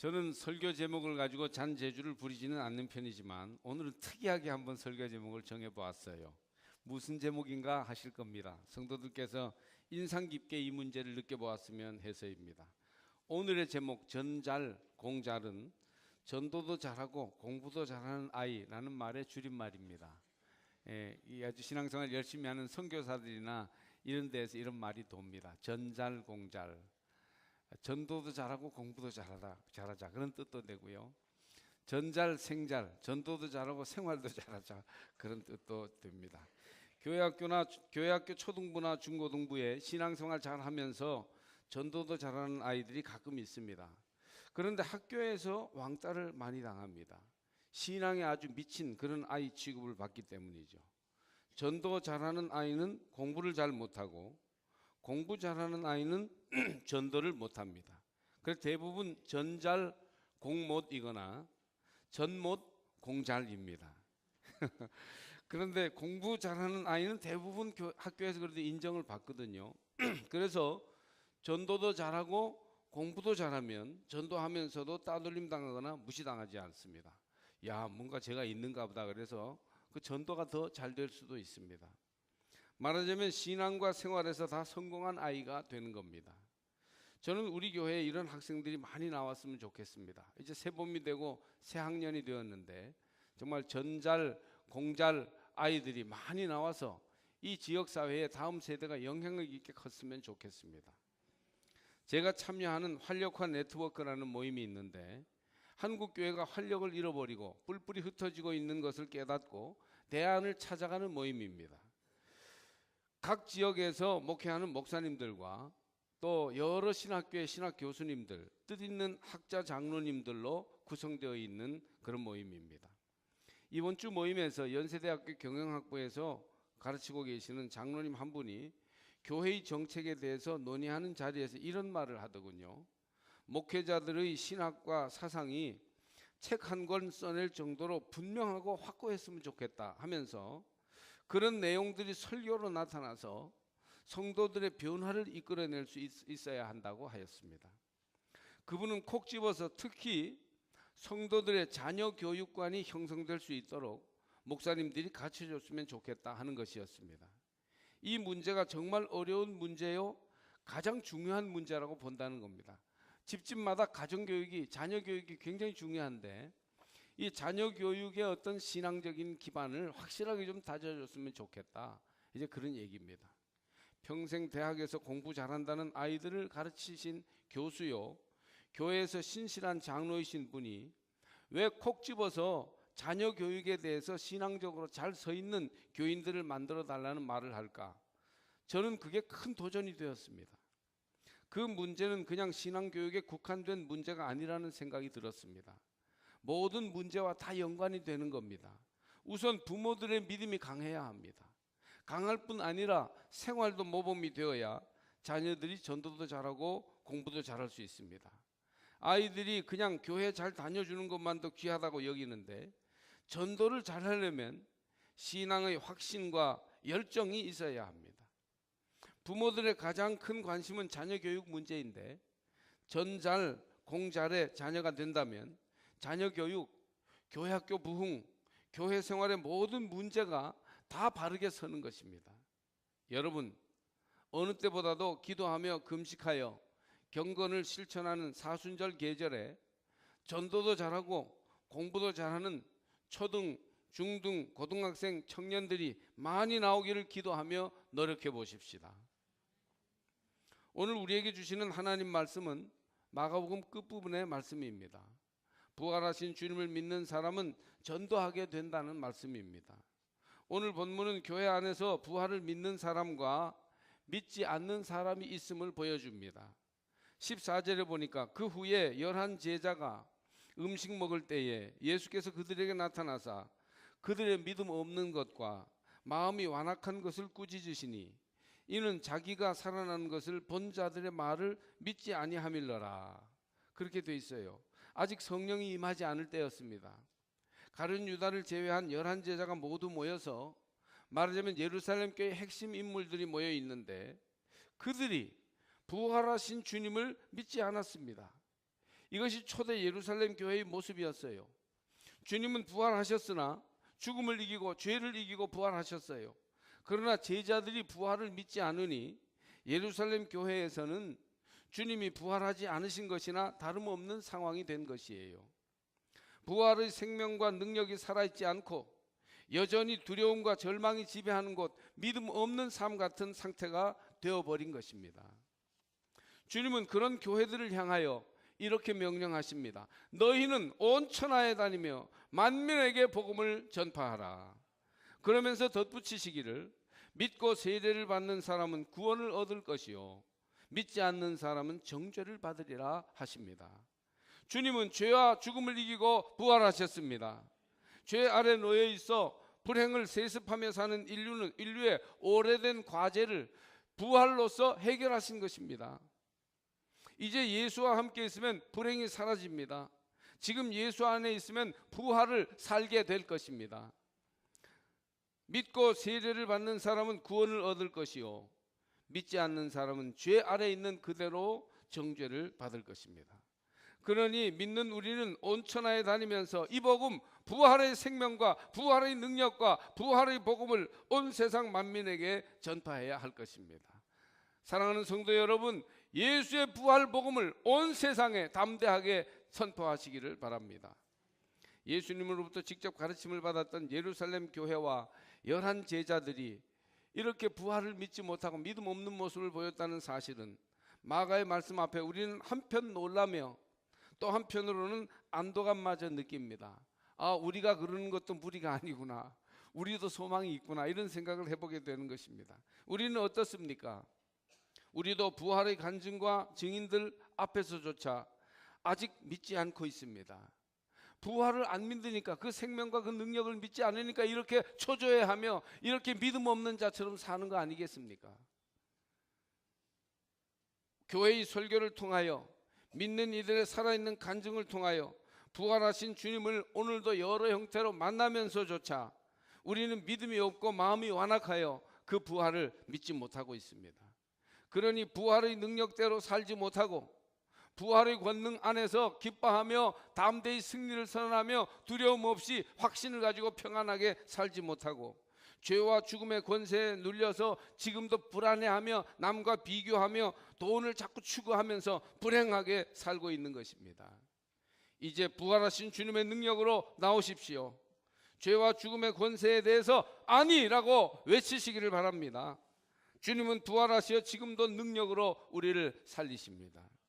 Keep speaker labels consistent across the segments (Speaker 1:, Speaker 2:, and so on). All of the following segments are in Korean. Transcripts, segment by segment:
Speaker 1: 저는 설교 제목을 가지고 잔재주를 부리지는 않는 편이지만 오늘은 특이하게 한번 설교 제목을 정해 보았어요. 무슨 제목인가 하실 겁니다. 성도들께서 인상 깊게 이 문제를 느껴보았으면 해서입니다. 오늘의 제목 전잘 공잘은 전도도 잘하고 공부도 잘하는 아이라는 말의 줄임말입니다. 예, 이 아주 신앙생활 열심히 하는 선교사들이나 이런 데서 이런 말이 돕니다. 전잘 공잘. 전도도 잘하고 공부도 잘하다 잘하자 그런 뜻도 되고요. 전잘 생잘 전도도 잘하고 생활도 잘하자 그런 뜻도 됩니다. 교회학교나 교회학교 초등부나 중고등부에 신앙생활 잘하면서 전도도 잘하는 아이들이 가끔 있습니다. 그런데 학교에서 왕따를 많이 당합니다. 신앙에 아주 미친 그런 아이 취급을 받기 때문이죠. 전도 잘하는 아이는 공부를 잘 못하고 공부 잘하는 아이는 전도를 못합니다. 그래서 대부분 전잘 공못이거나 전못 공잘입니다. 그런데 공부 잘하는 아이는 대부분 교- 학교에서 그래도 인정을 받거든요. 그래서 전도도 잘하고 공부도 잘하면 전도하면서도 따돌림 당하거나 무시당하지 않습니다. 야, 뭔가 제가 있는가 보다 그래서 그 전도가 더 잘 될 수도 있습니다. 말하자면 신앙과 생활에서 다 성공한 아이가 되는 겁니다. 저는 우리 교회에 이런 학생들이 많이 나왔으면 좋겠습니다. 이제 새 봄이 되고 새 학년이 되었는데 정말 전잘 공잘 아이들이 많이 나와서 이 지역 사회에 다음 세대가 영향력 있게 컸으면 좋겠습니다. 제가 참여하는 활력화 네트워크라는 모임이 있는데 한국 교회가 활력을 잃어버리고 뿔뿔이 흩어지고 있는 것을 깨닫고 대안을 찾아가는 모임입니다. 각 지역에서 목회하는 목사님들과 또 여러 신학교의 신학 교수님들, 뜻 있는 학자 장로님들로 구성되어 있는 그런 모임입니다. 이번 주 모임에서 연세대학교 경영학부에서 가르치고 계시는 장로님 한 분이 교회의 정책에 대해서 논의하는 자리에서 이런 말을 하더군요. 목회자들의 신학과 사상이 책 한 권 써낼 정도로 분명하고 확고했으면 좋겠다 하면서 그런 내용들이 설교로 나타나서 성도들의 변화를 이끌어낼 수 있, 있어야 한다고 하였습니다. 그분은 콕 집어서 특히 성도들의 자녀 교육관이 형성될 수 있도록 목사님들이 가르쳐 줬으면 좋겠다 하는 것이었습니다. 이 문제가 정말 어려운 문제요. 가장 중요한 문제라고 본다는 겁니다. 집집마다 가정 교육이 자녀 교육이 굉장히 중요한데 이 자녀 교육의 어떤 신앙적인 기반을 확실하게 좀 다져줬으면 좋겠다. 이제 그런 얘기입니다. 평생 대학에서 공부 잘한다는 아이들을 가르치신 교수요. 교회에서 신실한 장로이신 분이 왜 콕 집어서 자녀 교육에 대해서 신앙적으로 잘 서 있는 교인들을 만들어 달라는 말을 할까? 저는 그게 큰 도전이 되었습니다. 그 문제는 그냥 신앙 교육에 국한된 문제가 아니라는 생각이 들었습니다. 모든 문제와 다 연관이 되는 겁니다. 우선 부모들의 믿음이 강해야 합니다. 강할 뿐 아니라 생활도 모범이 되어야 자녀들이 전도도 잘하고 공부도 잘할 수 있습니다. 아이들이 그냥 교회 잘 다녀주는 것만도 귀하다고 여기는데 전도를 잘하려면 신앙의 확신과 열정이 있어야 합니다. 부모들의 가장 큰 관심은 자녀 교육 문제인데 전잘 공잘의 자녀가 된다면 자녀 교육, 교회 학교 부흥, 교회 생활의 모든 문제가 다 바르게 서는 것입니다. 여러분 어느 때보다도 기도하며 금식하여 경건을 실천하는 사순절 계절에 전도도 잘하고 공부도 잘하는 초등, 중등, 고등학생 청년들이 많이 나오기를 기도하며 노력해 보십시다. 오늘 우리에게 주시는 하나님 말씀은 마가복음 끝부분의 말씀입니다. 부활하신 주님을 믿는 사람은 전도하게 된다는 말씀입니다. 오늘 본문은 교회 안에서 부활을 믿는 사람과 믿지 않는 사람이 있음을 보여줍니다. 14절에 보니까 그 후에 열한 제자가 음식 먹을 때에 예수께서 그들에게 나타나사 그들의 믿음 없는 것과 마음이 완악한 것을 꾸짖으시니 이는 자기가 살아난 것을 본 자들의 말을 믿지 아니함일러라. 그렇게 돼 있어요. 아직 성령이 임하지 않을 때였습니다. 가룟 유다를 제외한 열한 제자가 모두 모여서 말하자면 예루살렘 교회 핵심 인물들이 모여 있는데 그들이 부활하신 주님을 믿지 않았습니다. 이것이 초대 예루살렘 교회의 모습이었어요. 주님은 부활하셨으나 죽음을 이기고 죄를 이기고 부활하셨어요. 그러나 제자들이 부활을 믿지 않으니 예루살렘 교회에서는 주님이 부활하지 않으신 것이나 다름없는 상황이 된 것이에요. 부활의 생명과 능력이 살아있지 않고 여전히 두려움과 절망이 지배하는 곳, 믿음 없는 삶 같은 상태가 되어버린 것입니다. 주님은 그런 교회들을 향하여 이렇게 명령하십니다. 너희는 온 천하에 다니며 만민에게 복음을 전파하라. 그러면서 덧붙이시기를 믿고 세례를 받는 사람은 구원을 얻을 것이요 믿지 않는 사람은 정죄를 받으리라 하십니다. 주님은 죄와 죽음을 이기고 부활하셨습니다. 죄 아래 놓여 있어 불행을 세습하며 사는 인류는 인류의 오래된 과제를 부활로서 해결하신 것입니다. 이제 예수와 함께 있으면 불행이 사라집니다. 지금 예수 안에 있으면 부활을 살게 될 것입니다. 믿고 세례를 받는 사람은 구원을 얻을 것이요 믿지 않는 사람은 죄 아래 있는 그대로 정죄를 받을 것입니다. 그러니 믿는 우리는 온 천하에 다니면서 이 복음 부활의 생명과 부활의 능력과 부활의 복음을 온 세상 만민에게 전파해야 할 것입니다. 사랑하는 성도 여러분, 예수의 부활 복음을 온 세상에 담대하게 선포하시기를 바랍니다. 예수님으로부터 직접 가르침을 받았던 예루살렘 교회와 열한 제자들이 이렇게 부활을 믿지 못하고 믿음 없는 모습을 보였다는 사실은 마가의 말씀 앞에 우리는 한편 놀라며 또 한편으로는 안도감마저 느낍니다. 아, 우리가 그러는 것도 무리가 아니구나. 우리도 소망이 있구나. 이런 생각을 해보게 되는 것입니다. 우리는 어떻습니까? 우리도 부활의 간증과 증인들 앞에서조차 아직 믿지 않고 있습니다. 부활을 안 믿으니까 그 생명과 그 능력을 믿지 않으니까 이렇게 초조해하며 이렇게 믿음 없는 자처럼 사는 거 아니겠습니까? 교회의 설교를 통하여 믿는 이들의 살아있는 간증을 통하여 부활하신 주님을 오늘도 여러 형태로 만나면서조차 우리는 믿음이 없고 마음이 완악하여 그 부활을 믿지 못하고 있습니다. 그러니 부활의 능력대로 살지 못하고 부활의 권능 안에서 기뻐하며 담대히 승리를 선언하며 두려움 없이 확신을 가지고 평안하게 살지 못하고 죄와 죽음의 권세에 눌려서 지금도 불안해하며 남과 비교하며 돈을 자꾸 추구하면서 불행하게 살고 있는 것입니다. 이제 부활하신 주님의 능력으로 나오십시오. 죄와 죽음의 권세에 대해서 아니라고 외치시기를 바랍니다. 주님은 부활하시어 지금도 능력으로 우리를 살리십니다.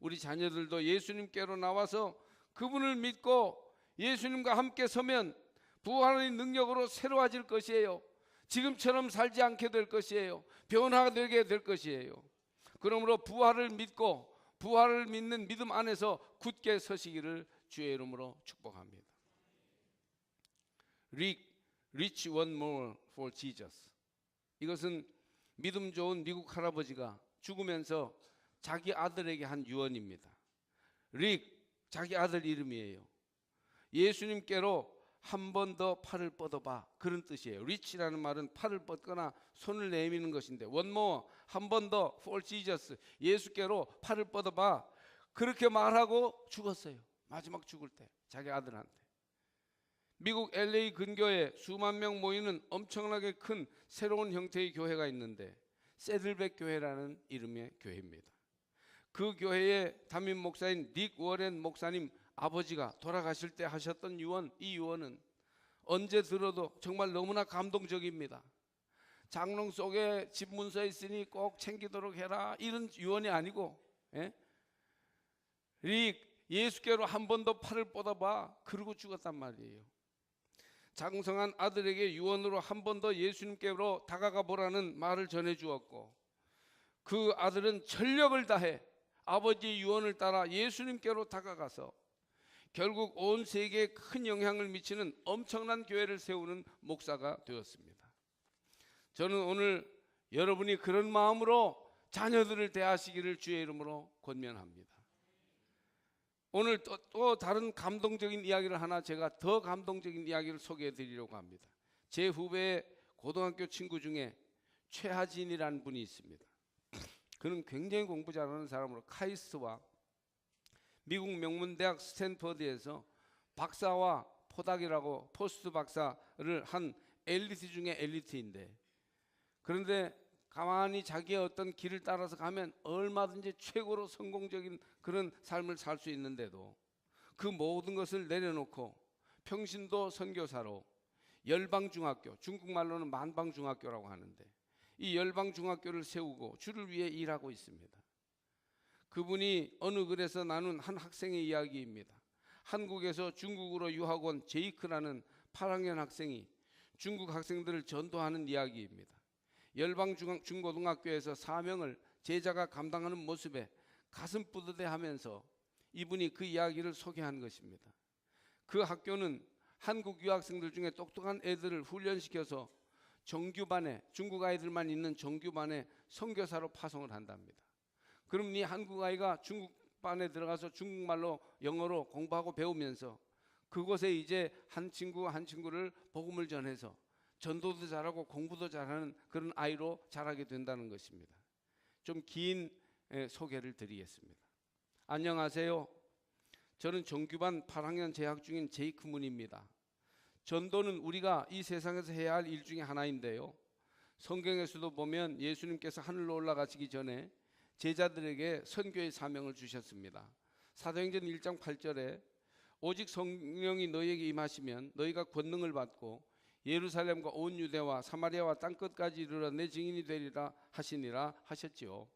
Speaker 1: 우리 자녀들도 예수님께로 나와서 그분을 믿고 예수님과 함께 서면 부활의 능력으로 새로워질 것이에요. 지금처럼 살지 않게 될 것이에요. 변화되게 될 것이에요. 그러므로 부활을 믿고 부활을 믿는 믿음 안에서 굳게 서시기를 주의 이름으로 축복합니다. Reach one more for Jesus. 이것은 믿음 좋은 미국 할아버지가 죽으면서 자기 아들에게 한 유언입니다. 릭 자기 아들 이름이에요. 예수님께로 한 번 더 팔을 뻗어봐 그런 뜻이에요. 리치라는 말은 팔을 뻗거나 손을 내미는 것인데 원모 한 번 더 for Jesus 예수께로 팔을 뻗어봐 그렇게 말하고 죽었어요. 마지막 죽을 때 자기 아들한테. 미국 LA 근교에 수만 명 모이는 엄청나게 큰 새로운 형태의 교회가 있는데 세들백 교회라는 이름의 교회입니다. 그 교회의 담임 목사인 닉 워렌 목사님 아버지가 돌아가실 때 하셨던 유언, 이 유언은 언제 들어도 정말 너무나 감동적입니다. 장롱 속에 집 문서 있으니 꼭 챙기도록 해라 이런 유언이 아니고 예? 릭 예수께로 한 번 더 팔을 뻗어봐 그러고 죽었단 말이에요. 장성한 아들에게 유언으로 한 번 더 예수님께로 다가가 보라는 말을 전해 주었고 그 아들은 전력을 다해 아버지의 유언을 따라 예수님께로 다가가서 결국 온 세계에 큰 영향을 미치는 엄청난 교회를 세우는 목사가 되었습니다. 저는 오늘 여러분이 그런 마음으로 자녀들을 대하시기를 주의 이름으로 권면합니다. 오늘 또, 또 다른 감동적인 이야기를 하나 제가 더 감동적인 이야기를 소개해 드리려고 합니다. 제 후배의 고등학교 친구 중에 최하진이라는 분이 있습니다. 그는 굉장히 공부 잘하는 사람으로 카이스트와 미국 명문대학 스탠퍼드에서 박사와 포닥이라고 포스트 박사를 한 엘리트 중에 엘리트인데 그런데 가만히 자기의 어떤 길을 따라서 가면 얼마든지 최고로 성공적인 그런 삶을 살 수 있는데도 그 모든 것을 내려놓고 평신도 선교사로 열방중학교 중국말로는 만방중학교라고 하는데 이 열방 중학교를 세우고 주를 위해 일하고 있습니다. 그분이 어느 글에서 나눈 한 학생의 이야기입니다. 한국에서 중국으로 유학 온 제이크라는 8학년 학생이 중국 학생들을 전도하는 이야기입니다. 열방 중- 중고등학교에서 사명을 제자가 감당하는 모습에 가슴 뿌듯해하면서 이분이 그 이야기를 소개한 것입니다. 그 학교는 한국 유학생들 중에 똑똑한 애들을 훈련시켜서 정규반에 중국 아이들만 있는 정규반에 선교사로 파송을 한답니다. 그럼 이 한국 아이가 중국 반에 들어가서 중국말로 영어로 공부하고 배우면서 그곳에 이제 한 친구 한 친구를 복음을 전해서 전도도 잘하고 공부도 잘하는 그런 아이로 자라게 된다는 것입니다. 좀 긴 소개를 드리겠습니다. 안녕하세요. 저는 정규반 8학년 재학 중인 제이크 문입니다. 전도는 우리가 이 세상에서 해야 할 일 중에 하나인데요. 성경에서도 보면 예수님께서 하늘로 올라가시기 전에 제자들에게 선교의 사명을 주셨습니다. 사도행전 1장 8절에 오직 성령이 너희에게 임하시면 너희가 권능을 받고 예루살렘과 온 유대와 사마리아와 땅 끝까지 이르러 내 증인이 되리라 하시니라 하셨지요.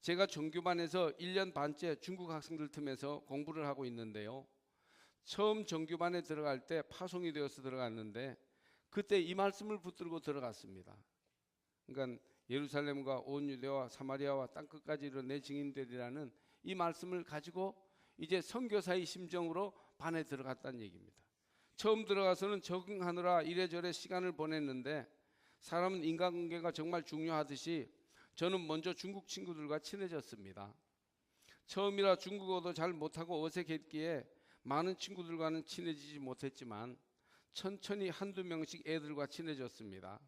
Speaker 1: 제가 정규반에서 1년 반째 중국 학생들 틈에서 공부를 하고 있는데요. 처음 정규반에 들어갈 때 파송이 되어서 들어갔는데 그때 이 말씀을 붙들고 들어갔습니다. 그러니까 예루살렘과 온 유대와 사마리아와 땅 끝까지 이르러 내 증인 되리라는 이 말씀을 가지고 이제 선교사의 심정으로 반에 들어갔다는 얘기입니다. 처음 들어가서는 적응하느라 이래저래 시간을 보냈는데 사람은 인간관계가 정말 중요하듯이 저는 먼저 중국 친구들과 친해졌습니다. 처음이라 중국어도 잘 못하고 어색했기에 많은 친구들과는 친해지지 못했지만 천천히 한두 명씩 애들과 친해졌습니다.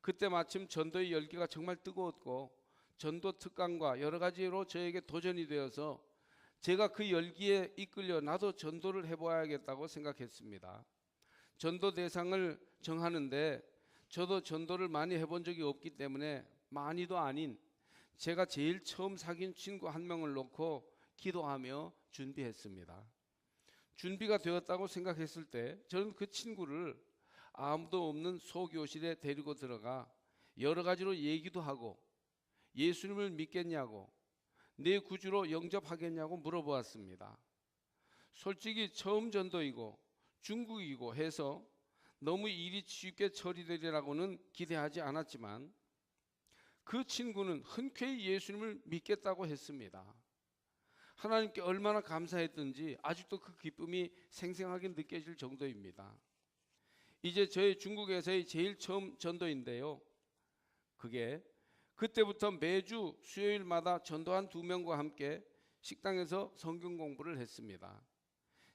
Speaker 1: 그때 마침 전도의 열기가 정말 뜨거웠고 전도 특강과 여러 가지로 저에게 도전이 되어서 제가 그 열기에 이끌려 나도 전도를 해보아야겠다고 생각했습니다. 전도 대상을 정하는데 저도 전도를 많이 해본 적이 없기 때문에 많이도 아닌 제가 제일 처음 사귄 친구 한 명을 놓고 기도하며 준비했습니다. 준비가 되었다고 생각했을 때 저는 그 친구를 아무도 없는 소교실에 데리고 들어가 여러 가지로 얘기도 하고 예수님을 믿겠냐고 내 구주로 영접하겠냐고 물어보았습니다. 솔직히 처음 전도이고 중국이고 해서 너무 일이 쉽게 처리되리라고는 기대하지 않았지만 그 친구는 흔쾌히 예수님을 믿겠다고 했습니다. 하나님께 얼마나 감사했던지 아직도 그 기쁨이 생생하게 느껴질 정도입니다. 이제 저희 중국에서의 제일 처음 전도인데요. 그게 그때부터 매주 수요일마다 전도한 두 명과 함께 식당에서 성경 공부를 했습니다.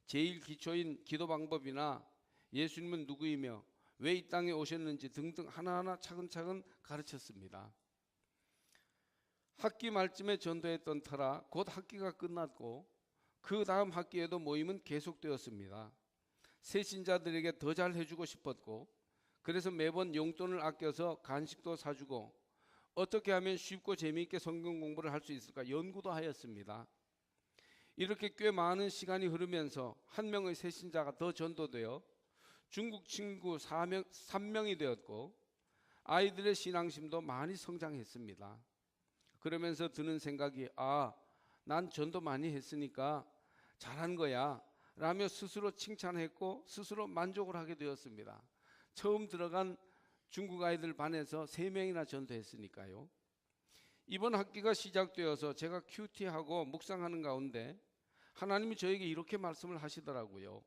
Speaker 1: 제일 기초인 기도 방법이나 예수님은 누구이며 왜 이 땅에 오셨는지 등등 하나하나 차근차근 가르쳤습니다. 학기 말쯤에 전도했던 터라 곧 학기가 끝났고 그 다음 학기에도 모임은 계속되었습니다. 새 신자들에게 더 잘 해주고 싶었고 그래서 매번 용돈을 아껴서 간식도 사주고 어떻게 하면 쉽고 재미있게 성경 공부를 할 수 있을까 연구도 하였습니다. 이렇게 꽤 많은 시간이 흐르면서 한 명의 새 신자가 더 전도되어 중국 친구 4명, 3명이 되었고 아이들의 신앙심도 많이 성장했습니다. 그러면서 드는 생각이 아, 난 전도 많이 했으니까 잘한 거야. 라며 스스로 칭찬했고 스스로 만족을 하게 되었습니다. 처음 들어간 중국 아이들 반에서 세 명이나 전도했으니까요. 이번 학기가 시작되어서 제가 큐티하고 묵상하는 가운데 하나님이 저에게 이렇게 말씀을 하시더라고요.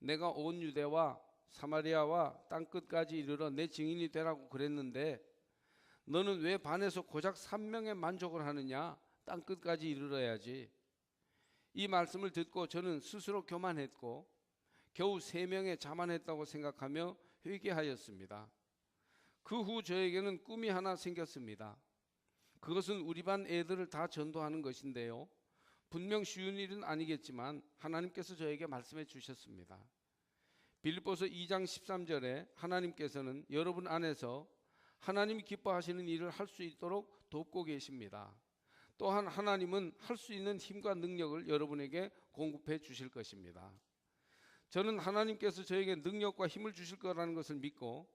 Speaker 1: 내가 온 유대와 사마리아와 땅 끝까지 이르러 내 증인이 되라고 그랬는데 너는 왜 반에서 고작 3명에 만족을 하느냐? 땅 끝까지 이르러야지. 이 말씀을 듣고 저는 스스로 교만했고 겨우 3명에 자만했다고 생각하며 회개하였습니다. 그 후 저에게는 꿈이 하나 생겼습니다. 그것은 우리 반 애들을 다 전도하는 것인데요. 분명 쉬운 일은 아니겠지만 하나님께서 저에게 말씀해 주셨습니다. 빌립보서 2장 13절에 하나님께서는 여러분 안에서 하나님이 기뻐하시는 일을 할 수 있도록 돕고 계십니다. 또한 하나님은 할 수 있는 힘과 능력을 여러분에게 공급해 주실 것입니다. 저는 하나님께서 저에게 능력과 힘을 주실 거라는 것을 믿고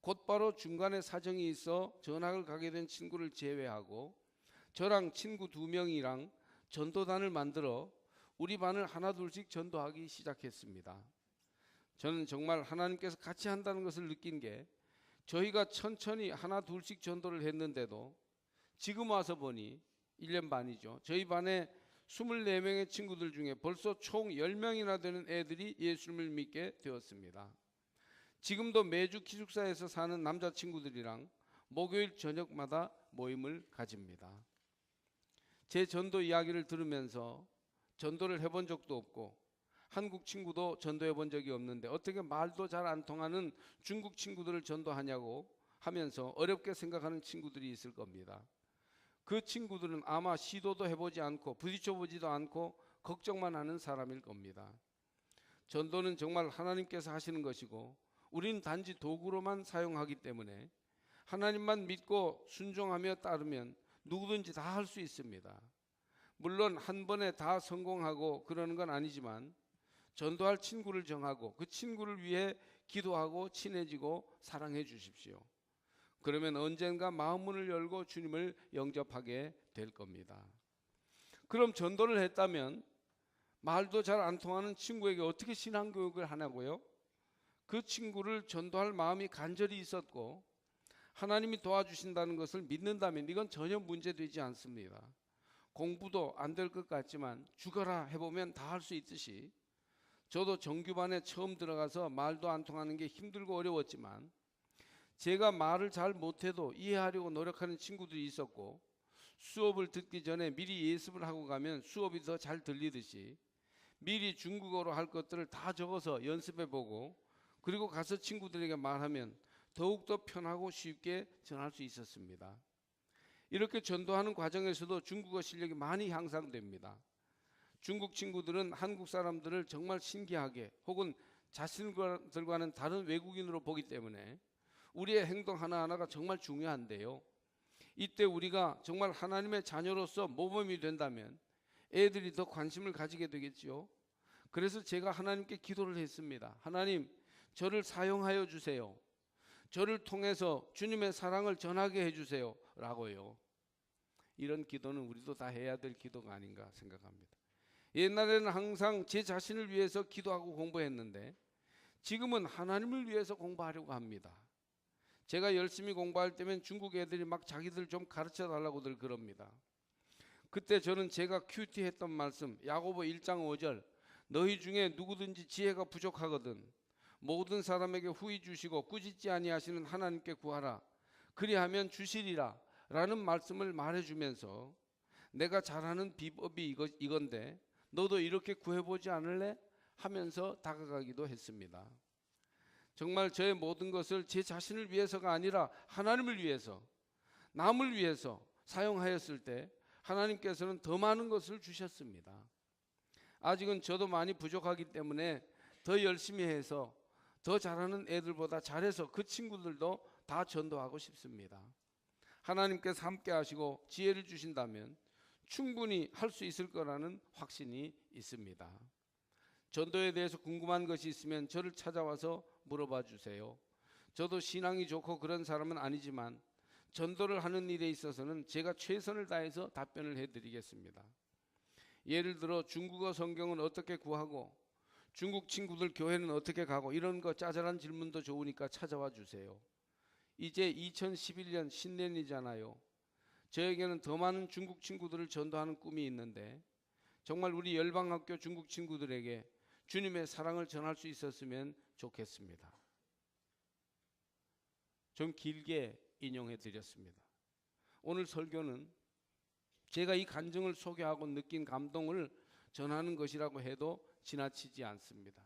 Speaker 1: 곧바로 중간에 사정이 있어 전학을 가게 된 친구를 제외하고 저랑 친구 두 명이랑 전도단을 만들어 우리 반을 하나둘씩 전도하기 시작했습니다. 저는 정말 하나님께서 같이 한다는 것을 느낀 게 저희가 천천히 하나 둘씩 전도를 했는데도 지금 와서 보니 1년 반이죠. 저희 반에 24명의 친구들 중에 벌써 총 10명이나 되는 애들이 예수님을 믿게 되었습니다. 지금도 매주 기숙사에서 사는 남자 친구들이랑 목요일 저녁마다 모임을 가집니다. 제 전도 이야기를 들으면서 전도를 해본 적도 없고 한국 친구도 전도해 본 적이 없는데 어떻게 말도 잘 안 통하는 중국 친구들을 전도하냐고 하면서 어렵게 생각하는 친구들이 있을 겁니다. 그 친구들은 아마 시도도 해보지 않고 부딪혀 보지도 않고 걱정만 하는 사람일 겁니다. 전도는 정말 하나님께서 하시는 것이고 우리는 단지 도구로만 사용하기 때문에 하나님만 믿고 순종하며 따르면 누구든지 다 할 수 있습니다. 물론 한 번에 다 성공하고 그러는 건 아니지만 전도할 친구를 정하고 그 친구를 위해 기도하고 친해지고 사랑해 주십시오. 그러면 언젠가 마음 문을 열고 주님을 영접하게 될 겁니다. 그럼 전도를 했다면 말도 잘 안 통하는 친구에게 어떻게 신앙 교육을 하냐고요? 그 친구를 전도할 마음이 간절히 있었고 하나님이 도와주신다는 것을 믿는다면 이건 전혀 문제되지 않습니다. 공부도 안 될 것 같지만 죽어라 해보면 다 할 수 있듯이 저도 정규반에 처음 들어가서 말도 안 통하는 게 힘들고 어려웠지만 제가 말을 잘 못해도 이해하려고 노력하는 친구들이 있었고 수업을 듣기 전에 미리 예습을 하고 가면 수업이 더 잘 들리듯이 미리 중국어로 할 것들을 다 적어서 연습해 보고 그리고 가서 친구들에게 말하면 더욱더 편하고 쉽게 전할 수 있었습니다. 이렇게 전도하는 과정에서도 중국어 실력이 많이 향상됩니다. 중국 친구들은 한국 사람들을 정말 신기하게 혹은 자신들과는 다른 외국인으로 보기 때문에 우리의 행동 하나하나가 정말 중요한데요. 이때 우리가 정말 하나님의 자녀로서 모범이 된다면 애들이 더 관심을 가지게 되겠지요. 그래서 제가 하나님께 기도를 했습니다. 하나님, 저를 사용하여 주세요. 저를 통해서 주님의 사랑을 전하게 해 주세요. 라고요. 이런 기도는 우리도 다 해야 될 기도가 아닌가 생각합니다. 옛날에는 항상 제 자신을 위해서 기도하고 공부했는데 지금은 하나님을 위해서 공부하려고 합니다. 제가 열심히 공부할 때면 중국 애들이 막 자기들 좀 가르쳐 달라고들 그럽니다. 그때 저는 제가 큐티 했던 말씀 야고보 1장 5절 너희 중에 누구든지 지혜가 부족하거든 모든 사람에게 후히 주시고 꾸짖지 아니하시는 하나님께 구하라 그리하면 주시리라 라는 말씀을 말해 주면서 내가 잘하는 비법이 이거, 이건데 너도 이렇게 구해보지 않을래? 하면서 다가가기도 했습니다. 정말 저의 모든 것을 제 자신을 위해서가 아니라 하나님을 위해서, 남을 위해서 사용하였을 때 하나님께서는 더 많은 것을 주셨습니다. 아직은 저도 많이 부족하기 때문에 더 열심히 해서 더 잘하는 애들보다 잘해서 그 친구들도 다 전도하고 싶습니다. 하나님께서 함께 하시고 지혜를 주신다면 충분히 할 수 있을 거라는 확신이 있습니다. 전도에 대해서 궁금한 것이 있으면 저를 찾아와서 물어봐 주세요. 저도 신앙이 좋고 그런 사람은 아니지만 전도를 하는 일에 있어서는 제가 최선을 다해서 답변을 해드리겠습니다. 예를 들어 중국어 성경은 어떻게 구하고 중국 친구들 교회는 어떻게 가고 이런 거 짜잘한 질문도 좋으니까 찾아와 주세요. 이제 2011년 신년이잖아요. 저에게는 더 많은 중국 친구들을 전도하는 꿈이 있는데 정말 우리 열방학교 중국 친구들에게 주님의 사랑을 전할 수 있었으면 좋겠습니다. 좀 길게 인용해 드렸습니다. 오늘 설교는 제가 이 간증을 소개하고 느낀 감동을 전하는 것이라고 해도 지나치지 않습니다.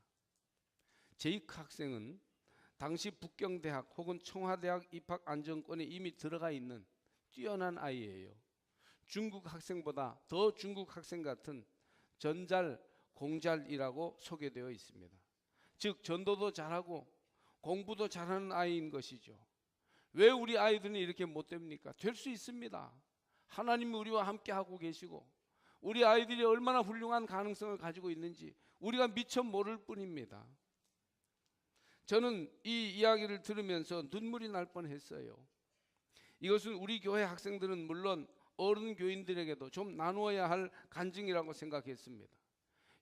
Speaker 1: 제이크 학생은 당시 북경대학 혹은 청와대학 입학 안정권에 이미 들어가 있는 뛰어난 아이예요. 중국 학생보다 더 중국 학생 같은 전잘, 공잘이라고 소개되어 있습니다. 즉 전도도 잘하고 공부도 잘하는 아이인 것이죠. 왜 우리 아이들은 이렇게 못 됩니까? 될 수 있습니다. 하나님이 우리와 함께 하고 계시고 우리 아이들이 얼마나 훌륭한 가능성을 가지고 있는지 우리가 미처 모를 뿐입니다. 저는 이 이야기를 들으면서 눈물이 날 뻔했어요. 이것은 우리 교회 학생들은 물론 어른 교인들에게도 좀 나누어야 할 간증이라고 생각했습니다.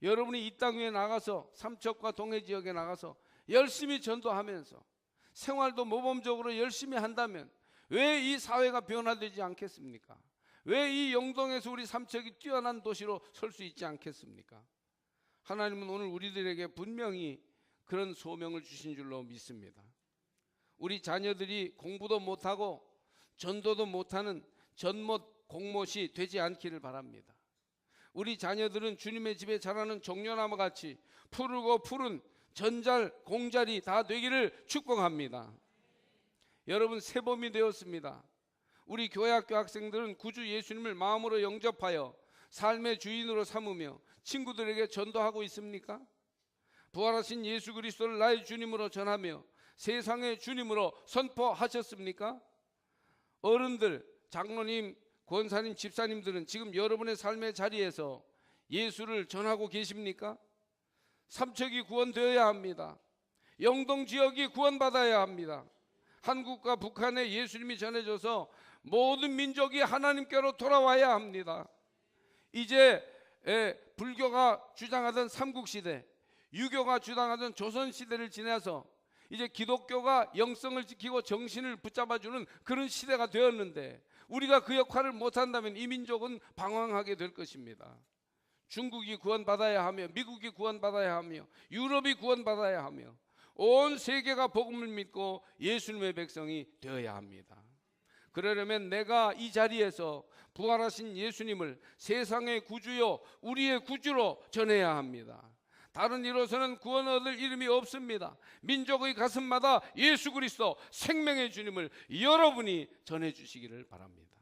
Speaker 1: 여러분이 이 땅 위에 나가서 삼척과 동해 지역에 나가서 열심히 전도하면서 생활도 모범적으로 열심히 한다면 왜 이 사회가 변화되지 않겠습니까? 왜 이 영동에서 우리 삼척이 뛰어난 도시로 설 수 있지 않겠습니까? 하나님은 오늘 우리들에게 분명히 그런 소명을 주신 줄로 믿습니다. 우리 자녀들이 공부도 못하고 전도도 못하는 전못 공못이 되지 않기를 바랍니다. 우리 자녀들은 주님의 집에 자라는 종려나무 같이 푸르고 푸른 전잘 공잘이 다 되기를 축복합니다. 여러분 새봄이 되었습니다. 우리 교회 학교 학생들은 구주 예수님을 마음으로 영접하여 삶의 주인으로 삼으며 친구들에게 전도하고 있습니까? 부활하신 예수 그리스도를 나의 주님으로 전하며 세상의 주님으로 선포하셨습니까? 어른들, 장로님, 권사님, 집사님들은 지금 여러분의 삶의 자리에서 예수를 전하고 계십니까? 삼척이 구원되어야 합니다. 영동 지역이 구원받아야 합니다. 한국과 북한에 예수님이 전해져서 모든 민족이 하나님께로 돌아와야 합니다. 이제 에, 불교가 주장하던 삼국 시대, 유교가 주장하던 조선 시대를 지나서 이제 기독교가 영성을 지키고 정신을 붙잡아주는 그런 시대가 되었는데 우리가 그 역할을 못한다면 이 민족은 방황하게 될 것입니다. 중국이 구원받아야 하며 미국이 구원받아야 하며 유럽이 구원받아야 하며 온 세계가 복음을 믿고 예수님의 백성이 되어야 합니다. 그러려면 내가 이 자리에서 부활하신 예수님을 세상의 구주요 우리의 구주로 전해야 합니다. 다른 이로서는 구원 얻을 이름이 없습니다. 민족의 가슴마다 예수 그리스도 생명의 주님을 여러분이 전해 주시기를 바랍니다.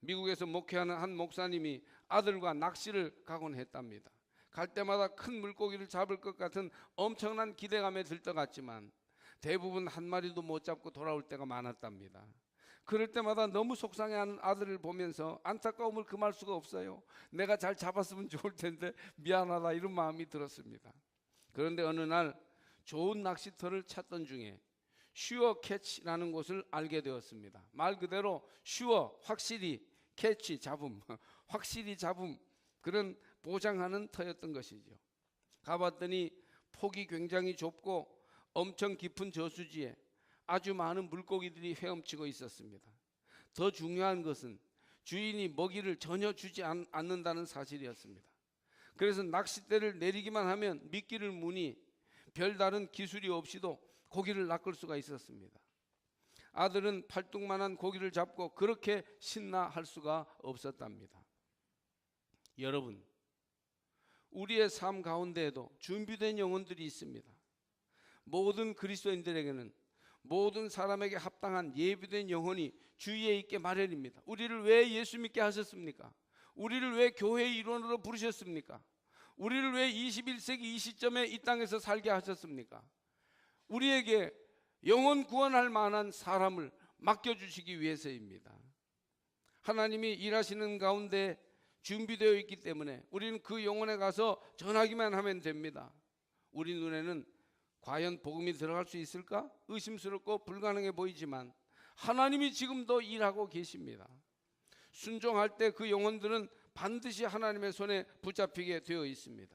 Speaker 1: 미국에서 목회하는 한 목사님이 아들과 낚시를 가곤 했답니다. 갈 때마다 큰 물고기를 잡을 것 같은 엄청난 기대감에 들떠 갔지만 대부분 한 마리도 못 잡고 돌아올 때가 많았답니다. 그럴 때마다 너무 속상해하는 아들을 보면서 안타까움을 금할 수가 없어요. 내가 잘 잡았으면 좋을 텐데 미안하다 이런 마음이 들었습니다. 그런데 어느 날 좋은 낚시터를 찾던 중에 슈어 캐치라는 곳을 알게 되었습니다. 말 그대로 슈어 확실히 캐치 잡음 확실히 잡음 그런 보장하는 터였던 것이죠. 가봤더니 폭이 굉장히 좁고 엄청 깊은 저수지에 아주 많은 물고기들이 헤엄치고 있었습니다. 더 중요한 것은 주인이 먹이를 전혀 주지 않, 않는다는 사실이었습니다. 그래서 낚싯대를 내리기만 하면 미끼를 무니 별다른 기술이 없이도 고기를 낚을 수가 있었습니다. 아들은 팔뚝만한 고기를 잡고 그렇게 신나 할 수가 없었답니다. 여러분, 우리의 삶 가운데에도 준비된 영혼들이 있습니다. 모든 그리스도인들에게는 모든 사람에게 합당한 예비된 영혼이 주위에 있게 마련입니다. 우리를 왜 예수 믿게 하셨습니까? 우리를 왜 교회의 일원으로 부르셨습니까? 우리를 왜 21세기 이 시점에 이 땅에서 살게 하셨습니까? 우리에게 영혼 구원할 만한 사람을 맡겨주시기 위해서입니다. 하나님이 일하시는 가운데 준비되어 있기 때문에 우리는 그 영혼에 가서 전하기만 하면 됩니다. 우리 눈에는 과연 복음이 들어갈 수 있을까? 의심스럽고 불가능해 보이지만 하나님이 지금도 일하고 계십니다. 순종할 때 그 영혼들은 반드시 하나님의 손에 붙잡히게 되어 있습니다.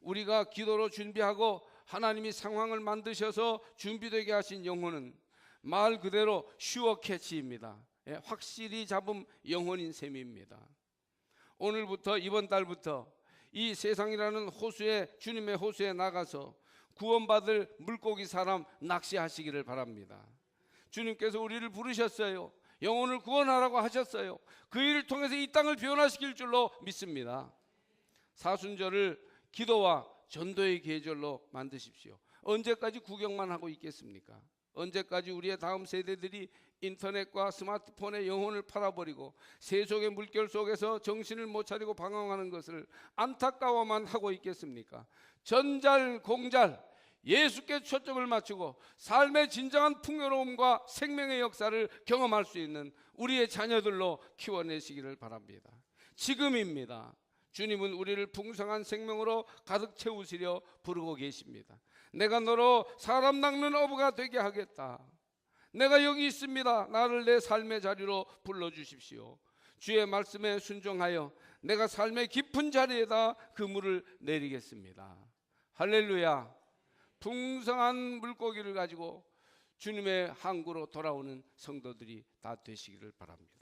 Speaker 1: 우리가 기도로 준비하고 하나님이 상황을 만드셔서 준비되게 하신 영혼은 말 그대로 슈어 캐치입니다. 예, 확실히 잡은 영혼인 셈입니다. 오늘부터 이번 달부터 이 세상이라는 호수에 주님의 호수에 나가서 구원받을 물고기 사람 낚시하시기를 바랍니다. 주님께서 우리를 부르셨어요. 영혼을 구원하라고 하셨어요. 그 일을 통해서 이 땅을 변화시킬 줄로 믿습니다. 사순절을 기도와 전도의 계절로 만드십시오. 언제까지 구경만 하고 있겠습니까? 언제까지 우리의 다음 세대들이 인터넷과 스마트폰의 영혼을 팔아버리고 세속의 물결 속에서 정신을 못 차리고 방황하는 것을 안타까워만 하고 있겠습니까? 전잘 공잘 예수께 초점을 맞추고 삶의 진정한 풍요로움과 생명의 역사를 경험할 수 있는 우리의 자녀들로 키워내시기를 바랍니다. 지금입니다. 주님은 우리를 풍성한 생명으로 가득 채우시려 부르고 계십니다. 내가 너로 사람 낚는 어부가 되게 하겠다. 내가 여기 있습니다. 나를 내 삶의 자리로 불러 주십시오. 주의 말씀에 순종하여 내가 삶의 깊은 자리에다 그물을 내리겠습니다. 할렐루야. 풍성한 물고기를 가지고 주님의 항구로 돌아오는 성도들이 다 되시기를 바랍니다.